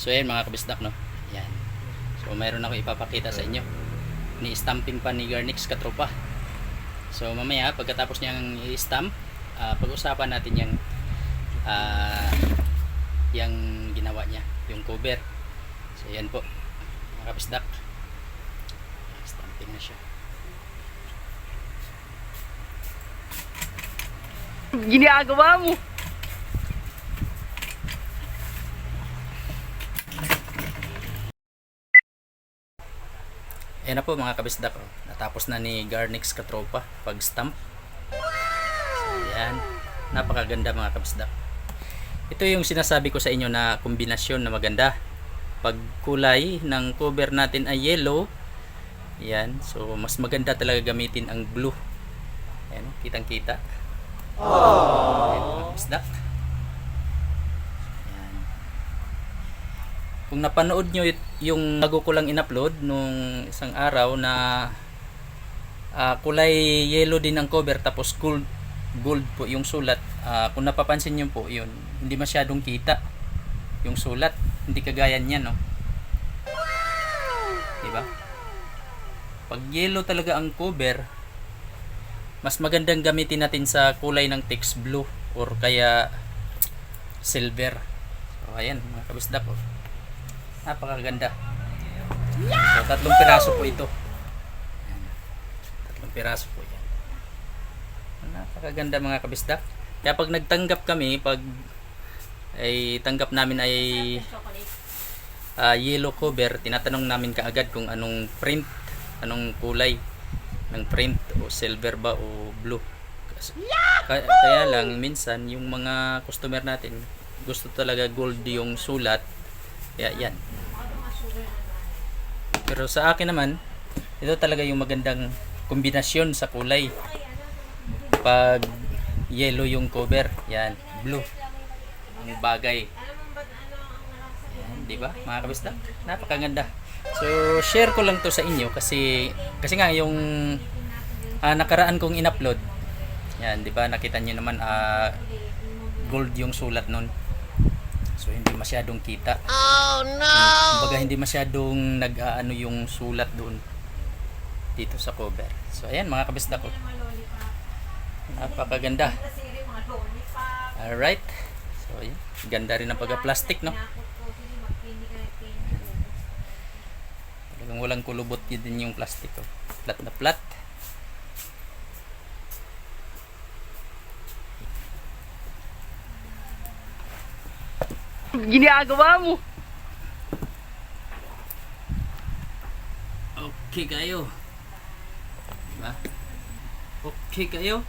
So ayan mga kabisdak no. Yan. So mayroon ako ipapakita sa inyo. Ni-stamping pa ni Garnix Katropa. So mamaya pagkatapos niyang i-stamp, ah, pag-usapan natin yung ah yung ginawa niya, yung cover. So yan po. Mga kabisdak. Stamping na siya. Ginagawa mo. Ayan na po mga kabisdak. oh. Natapos na ni Garnix Katropa pag-stamp. So, ayan. Napakaganda mga kabisdak. Ito yung sinasabi ko sa inyo na kombinasyon na maganda. Pag kulay ng cover natin ay yellow, ayan. So, mas maganda talaga gamitin ang blue. Ayan, kitang-kita. Ayan mga kabisdak. Ayan. Kung napanood nyo yung bago ko lang in-upload nung isang araw na ah, kulay yellow din ang cover tapos gold gold po yung sulat. Ah, kung napapansin nyo po yun, hindi masyadong kita yung sulat. Hindi kagaya niyan, no? Diba? Pag yellow talaga ang cover, mas magandang gamitin natin sa kulay ng text blue or kaya silver. So, ayan, mga kabisdak ko. Napakaganda. So, tatlong piraso po ito. Tatlong piraso po yan. Napakaganda mga kabisdak. Kaya pag nagtanggap kami, pag ay tanggap namin ay ah, yellow cover, tinatanong namin kaagad kung anong print, anong kulay ng print o silver ba o blue. Kaya, kaya lang minsan yung mga customer natin gusto talaga gold yung sulat. Kaya yan. Pero sa akin naman, ito talaga yung magandang kombinasyon sa kulay. Pag yellow yung cover, yan, blue. Ang bagay. Yan, di ba? Mga kabisdak, napakaganda. So, share ko lang to sa inyo kasi kasi nga yung ah, nakaraan kong in-upload. Yan, di ba? Nakita niyo naman ah, gold yung sulat nun. So, hindi masyadong kita. Oh no! Kumbaga hindi masyadong nag-aano yung sulat doon dito sa cover. So ayan mga kabisda ko. Napakaganda. Alright. So ayan. Ganda rin ang pagka-plastic no. Talagang walang kulubot din yung plastic ko. Flat na flat. Ginagawa mo. Okay kayo. Diba? Okay kayo.